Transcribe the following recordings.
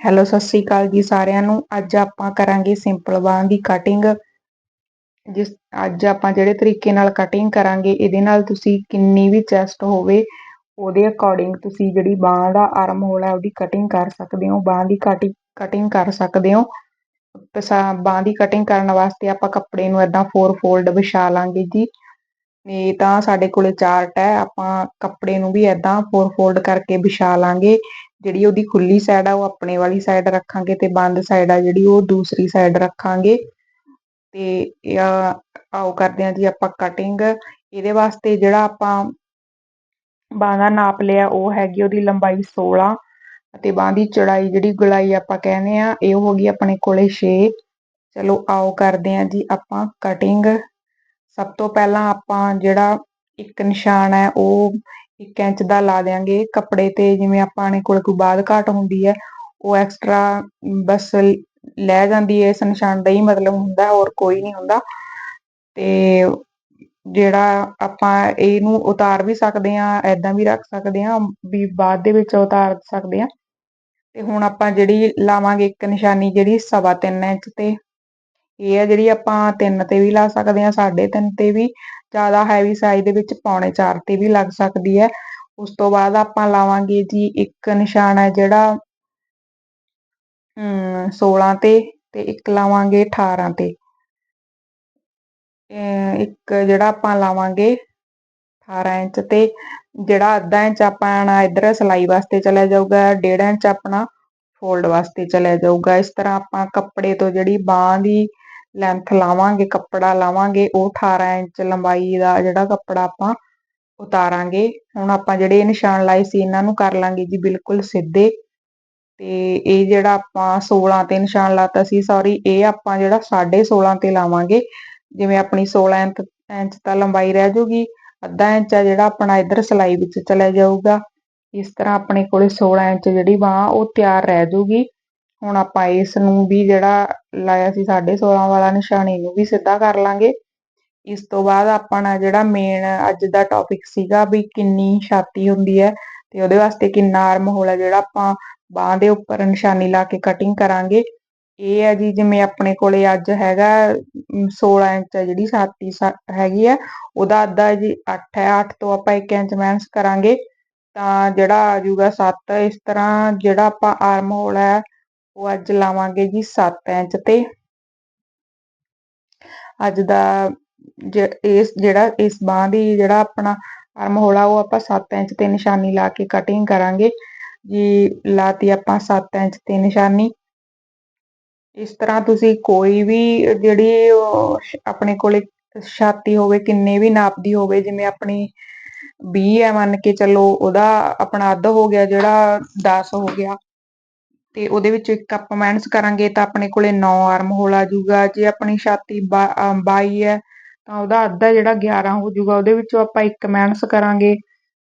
Hello Sat Sri ਅਕਾਲ ਜੀ ਸਾਰਿਆਂ ਨੂੰ। ਅੱਜ ਆਪਾਂ ਕਰਾਂਗੇ ਸਿੰਪਲ ਬਾਹਾਂ ਦੀ ਕਟਿੰਗ ਜਿਸ ਅੱਜ ਆਪਾਂ ਜਿਹੜੇ ਤਰੀਕੇ ਨਾਲ ਕਟਿੰਗ ਕਰਾਂਗੇ, ਇਹਦੇ ਨਾਲ ਤੁਸੀਂ ਕਿੰਨੀ ਵੀ ਚੈਸਟ ਹੋਵੇ, ਉਹਦੇ ਅਕੋਰਡਿੰਗ ਤੁਸੀਂ ਜਿਹੜੀ ਬਾਹ ਦਾ ਆਰਮ ਹੋਲ ਹੈ ਉਹਦੀ ਕਟਿੰਗ ਕਰ ਸਕਦੇ ਹੋ। ਬਾਹ ਦੀ ਕਟਿੰਗ ਕਰ ਸਕਦੇ ਹੋ। ਬਾਹ ਦੀ ਕਟਿੰਗ ਕਰਨ ਵਾਸਤੇ ਆਪਾਂ ਕੱਪੜੇ ਨੂੰ ਇਦਾਂ ਫੋਰ ਫੋਲਡ ਵਿਛਾ ਲਾਂਗੇ ਜੀ। ਇਹ ਤਾਂ ਸਾਡੇ ਕੋਲੇ ਚਾਰਟ ਹੈ, ਆਪਾਂ ਕੱਪੜੇ ਨੂੰ ਵੀ ਇਦਾਂ ਫੋਰ ਫੋਲਡ ਕਰਕੇ ਵਿਛਾ ਲਾਂਗੇ। ਜਿਹੜੀ ਉਹਦੀ ਖੁੱਲੀ ਸਾਈਡ ਆ, ਉਹ ਆਪਣੇ ਵਾਲੀ ਸਾਈਡ ਰੱਖਾਂਗੇ ਤੇ ਬੰਦ ਸਾਈਡ ਆ, ਜਿਹੜੀ ਉਹ ਦੂਸਰੀ ਸਾਈਡ ਰੱਖਾਂਗੇ। ਤੇ ਆਓ ਕਰਦੇ ਹਾਂ ਜੀ ਆਪਾਂ ਕਟਿੰਗ ਇਹਦੇ ਵਾਸਤੇ ਜਿਹੜਾ ਆਪਾਂ ਬਾਹ ਦਾ ਨਾਪ ਲਿਆ, ਉਹ ਹੈਗੀ ਉਹਦੀ ਲੰਬਾਈ 16 ਅਤੇ ਬਾਹ ਦੀ ਚੌੜਾਈ ਜਿਹੜੀ ਗੁਲਾਈ ਆਪਾਂ ਕਹਿੰਦੇ ਆ ਇਹ ਹੋ ਗਈ ਆਪਣੇ ਕੋਲੇ 6 ਚਲੋ ਆਓ ਕਰਦੇ ਹਾਂ ਜੀ ਆਪਾਂ ਕਟਿੰਗ ਸਭ ਤੋਂ ਪਹਿਲਾਂ ਆਪਾਂ ਜਿਹੜਾ ਇੱਕ ਨਿਸ਼ਾਨ ਹੈ, ਉਹ ਇੱਕ ਇੰਚ ਦਾ ਲਾ ਦੇਾਂਗੇ ਕੱਪੜੇ ਤੇ ਜਿਵੇਂ ਆਪਾਂ ਨੇ ਕੋਲ ਕੋਈ ਬਾਦ ਘਾਟ ਹੁੰਦੀ ਹੈ, ਉਹ ਐਕਸਟਰਾ ਬਸ ਲੈ ਜਾਂਦੀ ਹੈ, ਇਸ ਨਿਸ਼ਾਨ ਦਾ ਹੀ ਮਤਲਬ ਹੁੰਦਾ, ਹੋਰ ਕੋਈ ਨਹੀਂ ਹੁੰਦਾ। ਤੇ ਜਿਹੜਾ ਆਪਾਂ ਇਹਨੂੰ ਉਤਾਰ ਵੀ ਸਕਦੇ ਆ ਐਦਾਂ ਵੀ ਰੱਖ ਸਕਦੇ ਆ ਵੀ ਬਾਅਦ ਦੇ ਵਿੱਚ ਉਤਾਰ ਸਕਦੇ ਆ ਤੇ ਹੁਣ ਆਪਾਂ ਜਿਹੜੀ ਲਾਵਾਂਗੇ ਇੱਕ ਨਿਸ਼ਾਨੀ, ਜਿਹੜੀ ਸਵਾ 3 ਇੰਚ ਤੇ। ਇਹ ਹੈ ਜਿਹੜੀ ਆਪਾਂ 3 ਤੇ ਵੀ ਲਾ ਸਕਦੇ ਆ 3.5 ਤੇ ਵੀ, ਜ਼ਿਆਦਾ ਹੈਵੀ ਸਾਈਜ਼ ਦੇ ਵਿੱਚ ਪੌਣੇ 4 ਤੇ ਵੀ ਲੱਗ ਸਕਦੀ ਹੈ। ਉਸ ਤੋਂ ਬਾਅਦ ਆਪਾਂ ਲਾਵਾਂਗੇ ਜੀ ਇੱਕ ਨਿਸ਼ਾਨ ਹੈ ਜਿਹੜਾ 16 ਤੇ ਤੇ ਇੱਕ ਲਾਵਾਂਗੇ 18 ਤੇ। ਇੱਕ ਜਿਹੜਾ ਆਪਾਂ ਲਾਵਾਂਗੇ 18 ਇੰਚ ਤੇ, ਜਿਹੜਾ ਅੱਧਾ ਇੰਚ ਆਪਾਂ ਇਧਰ ਸਲਾਈ ਵਾਸਤੇ ਚਲਾ ਜਾਊਗਾ 1.5 ਇੰਚ ਆਪਣਾ ਫੋਲਡ ਵਾਸਤੇ ਚਲਾ ਜਾਊਗਾ। ਇਸ ਤਰ੍ਹਾਂ ਆਪਾਂ ਕੱਪੜੇ ਤੋਂ ਜਿਹੜੀ ਬਾਹ ਦੀ ਲੈਂਥ ਲਾਵਾਂਗੇ, ਕੱਪੜਾ ਲਾਵਾਂਗੇ, ਉਹ 18 ਇੰਚ ਲੰਬਾਈ ਦਾ ਜਿਹੜਾ ਕੱਪੜਾ ਆਪਾਂ ਉਤਾਰਾਂਗੇ। ਹੁਣ ਆਪਾਂ ਜਿਹੜੇ ਨਿਸ਼ਾਨ ਲਾਏ ਸੀ, ਇਹਨਾਂ ਨੂੰ ਕਰ ਲਾਂਗੇ ਜੀ ਬਿਲਕੁਲ ਸਿੱਧੇ। ਤੇ ਇਹ ਜਿਹੜਾ ਆਪਾਂ 16 ਤੇ ਨਿਸ਼ਾਨ ਲਾਤਾ ਸੀ ਸੌਰੀ ਇਹ ਆਪਾਂ ਜਿਹੜਾ 16.5 ਤੇ ਲਾਵਾਂਗੇ। ਜਿਵੇਂ ਆਪਣੀ 16 ਇੰਚ ਤਾਂ ਲੰਬਾਈ ਰਹਿ ਜੂਗੀ, ਅੱਧਾ ਇੰਚ ਆ ਜਿਹੜਾ ਆਪਣਾ ਇੱਧਰ ਸਲਾਈ ਵਿੱਚ ਚਲਾ ਜਾਊਗਾ। ਇਸ ਤਰ੍ਹਾਂ ਆਪਣੇ ਕੋਲੇ 16 ਇੰਚ ਜਿਹੜੀ ਬਾਹ ਉਹ ਤਿਆਰ ਰਹਿ ਜੂਗੀ। ਹੁਣ ਆਪਾਂ ਇਸ ਨੂੰ ਵੀ ਜਿਹੜਾ ਲਾਇਆ ਸੀ 16.5 ਵਾਲਾ ਨਿਸ਼ਾਨੀ ਨੂੰ ਵੀ ਸਿੱਧਾ ਕਰ ਲਾਂਗੇ। ਇਸ ਤੋਂ ਬਾਅਦ ਆਪਣਾ ਜਿਹੜਾ ਮੇਨ ਅੱਜ ਦਾ ਟੌਪਿਕ ਸੀਗਾ ਵੀ ਕਿੰਨੀ ਛਾਤੀ ਹੁੰਦੀ ਹੈ ਤੇ ਉਹਦੇ ਵਾਸਤੇ ਕਿੰਨਾ ਆਰਮ ਹੋਲ ਜਿਹੜਾ ਆਪਾਂ ਬਾਹ ਦੇ ਉੱਪਰ ਨਿਸ਼ਾਨੀ ਲਾ ਕੇ ਕਟਿੰਗ ਕਰਾਂਗੇ। ਇਹ ਹੈ ਜੀ ਜਿਵੇਂ ਆਪਣੇ ਕੋਲੇ ਅੱਜ ਹੈਗਾ 16 ਇੰਚ ਹੈ ਜਿਹੜੀ ਛਾਤੀ ਹੈਗੀ ਆ ਉਹਦਾ ਅੱਧਾ ਜੀ 8 ਹੈ 8 ਤੋਂ ਆਪਾਂ 1 ਇੰਚ ਮਾਈਨਸ ਕਰਾਂਗੇ। ਤਾਂ ਜਿਹੜਾ ਆ ਜਾਊਗਾ 7 ਇਸ ਤਰ੍ਹਾਂ ਜਿਹੜਾ ਆਪਾਂ ਆਰਮ ਹੋਲ ਹੈ ਉਹ ਅੱਜ ਲਾਵਾਂਗੇ ਜੀ 7 ਇੰਚ ਤੇ। ਅੱਜ ਦਾ ਇਸ ਜਿਹੜਾ ਇਸ ਬਾਹ ਦੀ ਜਿਹੜਾ ਆਪਣਾ ਆਰਮ ਹੋਲਾ, ਉਹ ਆਪਾਂ 7 ਇੰਚ ਤੇ ਨਿਸ਼ਾਨੀ ਲਾ ਕੇ ਕਟਿੰਗ ਕਰਾਂਗੇ। ਜੀ, ਲਾਤੀ ਆਪਾਂ 7 ਇੰਚ ਤੇ ਨਿਸ਼ਾਨੀ। ਇਸ ਤਰ੍ਹਾਂ ਤੁਸੀਂ ਕੋਈ ਵੀ ਜਿਹੜੀ ਆਪਣੇ ਕੋਲੇ ਛਾਤੀ ਹੋਵੇ, ਕਿੰਨੇ ਵੀ ਨਾਪ ਦੀ ਹੋਵੇ, ਜਿਵੇਂ ਆਪਣੀ 20 ਹੈ ਮੰਨ ਕੇ ਚੱਲੋ, ਉਹਦਾ ਆਪਣਾ ਅੱਧ ਹੋ ਗਿਆ, ਜਿਹੜਾ 10 ਹੋ ਗਿਆ। ਤੇ ਉਹਦੇ ਵਿੱਚ ਇੱਕ ਆਪਾਂ ਮਾਈਨਸ ਕਰਾਂਗੇ ਤਾਂ ਆਪਣੇ ਕੋਲੇ 9 ਆਰਮ ਹੋਲ ਆ ਜਾਊਗਾ। ਜੇ ਆਪਣੀ ਛਾਤੀ 22 ਹੈ, ਤਾਂ ਉਹਦਾ ਅੱਧਾ ਜਿਹੜਾ 11 ਹੋ ਜਾਊਗਾ, ਉਹਦੇ ਵਿੱਚੋਂ ਆਪਾਂ ਇੱਕ ਮਾਈਨਸ ਕਰਾਂਗੇ,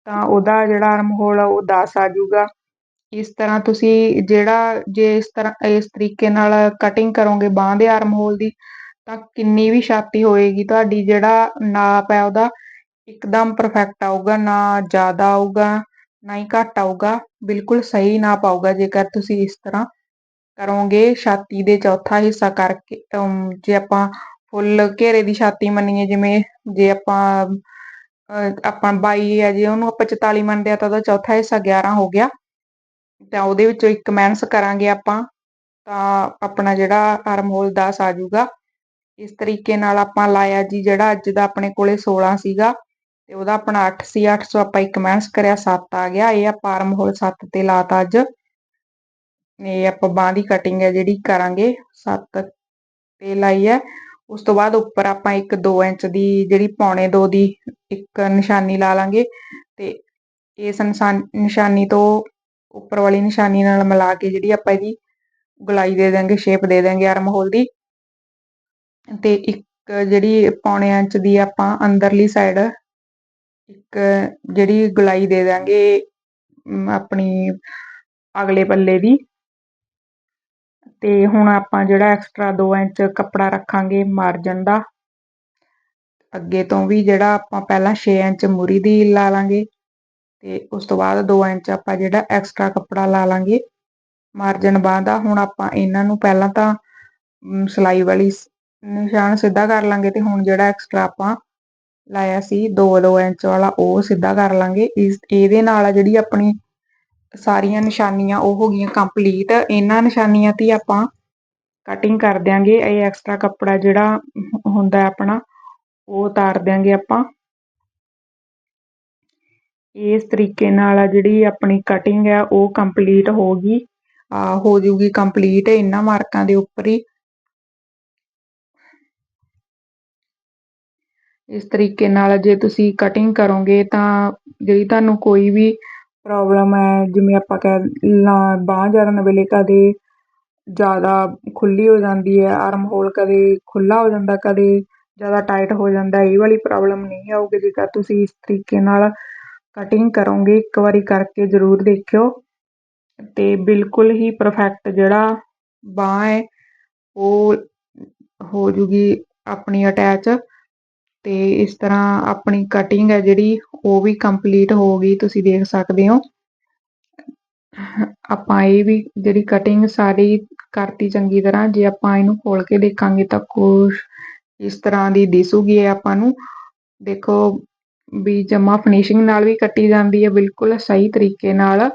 ਤਾਂ ਉਹਦਾ ਜਿਹੜਾ ਆਰਮ ਹੋਲ ਆ, ਉਹ 10 ਆ ਜਾਊਗਾ। ਇਸ ਤਰ੍ਹਾਂ ਤੁਸੀਂ ਜਿਹੜਾ, ਜੇ ਇਸ ਤਰ੍ਹਾਂ, ਇਸ ਤਰੀਕੇ ਨਾਲ ਕਟਿੰਗ ਕਰੋਗੇ ਬਾਹ ਦੇ ਆਰਮ ਹੋਲ ਦੀ, ਤਾਂ ਕਿੰਨੀ ਵੀ ਛਾਤੀ ਹੋਏਗੀ, ਤੁਹਾਡੀ ਜਿਹੜਾ ਨਾਪ ਹੈ ਉਹਦਾ ਇੱਕਦਮ ਪਰਫੈਕਟ ਆਊਗਾ, ਨਾ ਜ਼ਿਆਦਾ ਆਊਗਾ। ਨਾ ਹੀ ਘੱਟ ਆਊਗਾ, ਬਿਲਕੁਲ ਸਹੀ ਨਾਪ ਆਊਗਾ ਜੇਕਰ ਤੁਸੀਂ ਇਸ ਤਰ੍ਹਾਂ ਕਰੋਗੇ ਛਾਤੀ ਦੇ ਚੌਥਾ ਹਿੱਸਾ ਕਰਕੇ ਜੇ ਆਪਾਂ ਫੁੱਲ ਘੇਰੇ ਦੀ ਛਾਤੀ ਮੰਨੀਏ, ਜਿਵੇਂ ਜੇ ਆਪਾਂ ਆਪਾਂ 22 ਹੈ ਜੇ ਉਹਨੂੰ ਆਪਾਂ 44 ਮੰਨਦੇ ਆ ਤਾਂ ਉਹਦਾ ਚੌਥਾ ਹਿੱਸਾ 11 ਹੋ ਗਿਆ। ਤਾਂ ਉਹਦੇ ਵਿੱਚੋਂ ਇੱਕ ਮੈਨਸ ਕਰਾਂਗੇ ਆਪਾਂ, ਤਾਂ ਆਪਣਾ ਜਿਹੜਾ ਆਰਮ ਹੋਲ 10 ਆ ਜਾਊਗਾ। ਇਸ ਤਰੀਕੇ ਨਾਲ ਆਪਾਂ ਲਾਇਆ ਜੀ, ਜਿਹੜਾ ਅੱਜ ਦਾ ਆਪਣੇ ਕੋਲੇ 16 ਸੀਗਾ। ਤੇ ਉਹਦਾ ਆਪਣਾ 8 ਸੀ 800 ਆਪਾਂ ਇੱਕ ਮਾਈਨਸ ਕਰਿਆ 7 ਆ ਗਿਆ। ਇਹ ਆਪਾਂ ਆਰਮ ਹੋਲ 7 ਤੇ ਲਾਤਾ ਅੱਜ। ਇਹ ਆਪਾਂ ਬਾਹ ਦੀ ਕਟਿੰਗ ਹੈ ਜਿਹੜੀ ਕਰਾਂਗੇ 7 ਤੇ ਲਾਈ ਹੈ। ਉਸ ਤੋਂ ਬਾਅਦ ਉੱਪਰ ਆਪਾਂ ਇੱਕ 2 ਇੰਚ ਦੀ ਜਿਹੜੀ ਪੌਣੇ 2 ਦੀ ਇੱਕ ਨਿਸ਼ਾਨੀ ਲਾ ਲਾਂਗੇ ਤੇ ਇਸ ਨਿਸ਼ਾਨੀ ਤੋਂ ਉੱਪਰ ਵਾਲੀ ਨਿਸ਼ਾਨੀ ਨਾਲ ਮਿਲਾ ਕੇ ਜਿਹੜੀ ਆਪਾਂ ਇਹਦੀ ਗੁਲਾਈ ਦੇ ਦਾਂਗੇ ਸ਼ੇਪ ਦੇ ਦਾਂਗੇ ਆਰਮ ਹੋਲ ਦੀ। ਤੇ ਇੱਕ ਜਿਹੜੀ ਪੌਣੇ ਇੰਚ ਦੀ ਆਪਾਂ ਅੰਦਰਲੀ ਸਾਈਡ ਇੱਕ ਜਿਹੜੀ ਗੁਲਾਈ ਦੇ ਦਾਂਗੇ ਆਪਣੀ ਅਗਲੇ ਪੱਲੇ ਦੀ। ਤੇ ਹੁਣ ਆਪਾਂ ਜਿਹੜਾ ਐਕਸਟਰਾ 2 ਇੰਚ ਕੱਪੜਾ ਰੱਖਾਂਗੇ ਮਾਰਜਨ ਦਾ। ਅੱਗੇ ਤੋਂ ਵੀ ਜਿਹੜਾ ਆਪਾਂ ਪਹਿਲਾਂ 6 ਇੰਚ ਮੁਰੀ ਦੀ ਲਾ ਲਾਂਗੇ। ਤੇ ਉਸ ਤੋਂ ਬਾਅਦ 2 ਇੰਚ ਆਪਾਂ ਜਿਹੜਾ ਐਕਸਟਰਾ ਕੱਪੜਾ ਲਾ ਲਾਂਗੇ। ਮਾਰਜਨ ਬਾਂਹ ਦਾ ਹੁਣ ਆਪਾਂ ਇਹਨਾਂ ਨੂੰ ਪਹਿਲਾਂ ਤਾਂ ਸਿਲਾਈ ਵਾਲੀ ਨਿਸ਼ਾਨ ਸਿੱਧਾ ਕਰ ਲਾਂਗੇ ਤੇ ਹੁਣ ਜਿਹੜਾ ਐਕਸਟਰਾ ਆਪਾਂ ਲਾਇਆ ਸੀ 2-2 ਇੰਚ ਵਾਲਾ, ਉਹ ਸਿੱਧਾ ਕਰ ਲਾਂਗੇ। ਇਸ, ਇਹਦੇ ਨਾਲ ਜਿਹੜੀ ਆਪਣੀ ਸਾਰੀਆਂ ਨਿਸ਼ਾਨੀਆਂ ਉਹ ਹੋ ਗਈਆਂ ਕੰਪਲੀਟ ਇਹਨਾਂ ਨਿਸ਼ਾਨੀਆਂ ਤੇ ਆਪਾਂ ਕਟਿੰਗ ਕਰ ਦਿਆਂਗੇ। ਇਹ ਐਕਸਟਰਾ ਕੱਪੜਾ ਜਿਹੜਾ ਹੁੰਦਾ ਆਪਣਾ, ਉਹ ਉਤਾਰ ਦਿਆਂਗੇ ਆਪਾਂ। ਇਸ ਤਰੀਕੇ ਨਾਲ ਜਿਹੜੀ ਆਪਣੀ ਕਟਿੰਗ ਹੈ, ਉਹ ਕੰਪਲੀਟ ਹੋ ਗਈ। ਆ ਹੋ ਜੂਗੀ ਕੰਪਲੀਟ ਇਹਨਾਂ ਮਾਰਕਾਂ ਦੇ ਉੱਪਰ ਹੀ। ਇਸ ਤਰੀਕੇ ਨਾਲ ਜੇ ਤੁਸੀਂ ਕਟਿੰਗ ਕਰੋਗੇ ਤਾਂ ਜਿਹੜੀ ਤੁਹਾਨੂੰ ਕੋਈ ਵੀ ਪ੍ਰੋਬਲਮ ਹੈ, ਜਿਵੇਂ ਆਪਾਂ ਕਹਿ ਲਾ ਬਾਂਹ ਜੜਨ ਵੇਲੇ ਕਦੇ ਜ਼ਿਆਦਾ ਖੁੱਲ੍ਹੀ ਹੋ ਜਾਂਦੀ ਹੈ ਆਰਮ ਹੋਲ ਕਦੇ ਖੁੱਲ੍ਹਾ ਹੋ ਜਾਂਦਾ, ਕਦੇ ਜ਼ਿਆਦਾ ਟਾਈਟ ਹੋ ਜਾਂਦਾ, ਇਹ ਵਾਲੀ ਪ੍ਰੋਬਲਮ ਨਹੀਂ ਆਊਗੀ। ਜੇਕਰ ਤੁਸੀਂ ਇਸ ਤਰੀਕੇ ਨਾਲ ਕਟਿੰਗ ਕਰੋਗੇ, ਇੱਕ ਵਾਰੀ ਕਰਕੇ ਜ਼ਰੂਰ ਦੇਖਿਓ। ਅਤੇ ਬਿਲਕੁਲ ਹੀ ਪਰਫੈਕਟ ਜਿਹੜਾ ਬਾਂਹ ਹੈ, ਉਹ ਹੋ ਜੂਗੀ ਆਪਣੀ ਅਟੈਚ ਤੇ ਇਸ ਤਰ੍ਹਾਂ ਆਪਣੀ ਕਟਿੰਗ ਹੈ ਜਿਹੜੀ, ਉਹ ਵੀ ਕੰਪਲੀਟ ਹੋ ਗਈ, ਤੁਸੀਂ ਦੇਖ ਸਕਦੇ ਹੋ। ਆਪਾਂ ਇਹ ਵੀ ਜਿਹੜੀ ਕਟਿੰਗ ਸਾਰੀ ਕਰਤੀ ਚੰਗੀ ਤਰ੍ਹਾਂ, ਜੇ ਆਪਾਂ ਇਹਨੂੰ ਖੋਲ ਕੇ ਦੇਖਾਂਗੇ ਤਾਂ ਕੁਛ ਇਸ ਤਰ੍ਹਾਂ ਦੀ ਦਿਸੂਗੀ ਇਹ ਆਪਾਂ ਨੂੰ। ਦੇਖੋ ਵੀ ਜਮਾ ਫਿਨਿਸ਼ਿੰਗ ਨਾਲ ਵੀ ਕੱਟੀ ਜਾਂਦੀ ਹੈ, ਬਿਲਕੁਲ ਸਹੀ ਤਰੀਕੇ ਨਾਲ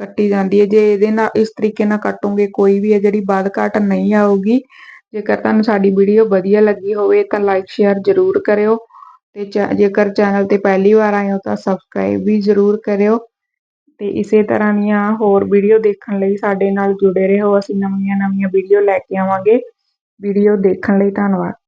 ਕੱਟੀ ਜਾਂਦੀ ਹੈ। ਜੇ ਇਹਦੇ ਨਾਲ ਇਸ ਤਰੀਕੇ ਨਾਲ ਕੱਟੋਗੇ, ਕੋਈ ਵੀ ਹੈ ਜਿਹੜੀ ਬਾਦ ਘਟ ਨਹੀਂ ਆਊਗੀ ਜੇਕਰ ਤੁਹਾਨੂੰ ਸਾਡੀ ਵੀਡੀਓ ਵਧੀਆ ਲੱਗੀ ਹੋਵੇ ਤਾਂ ਲਾਈਕ ਸ਼ੇਅਰ ਜ਼ਰੂਰ ਕਰਿਓ ਤੇ ਜੇਕਰ ਚੈਨਲ ਤੇ ਪਹਿਲੀ ਵਾਰ ਆਏ ਹੋ ਤਾਂ ਸਬਸਕ੍ਰਾਈਬ ਵੀ ਜ਼ਰੂਰ ਕਰਿਓ ਤੇ ਇਸੇ ਤਰ੍ਹਾਂ ਦੀਆਂ ਹੋਰ ਵੀਡੀਓ ਦੇਖਣ ਲਈ ਸਾਡੇ ਨਾਲ ਜੁੜੇ ਰਹੋ। ਅਸੀਂ ਨਵੀਆਂ ਨਵੀਆਂ ਵੀਡੀਓ ਲੈ ਕੇ ਆਵਾਂਗੇ। ਵੀਡੀਓ ਦੇਖਣ ਲਈ ਧੰਨਵਾਦ।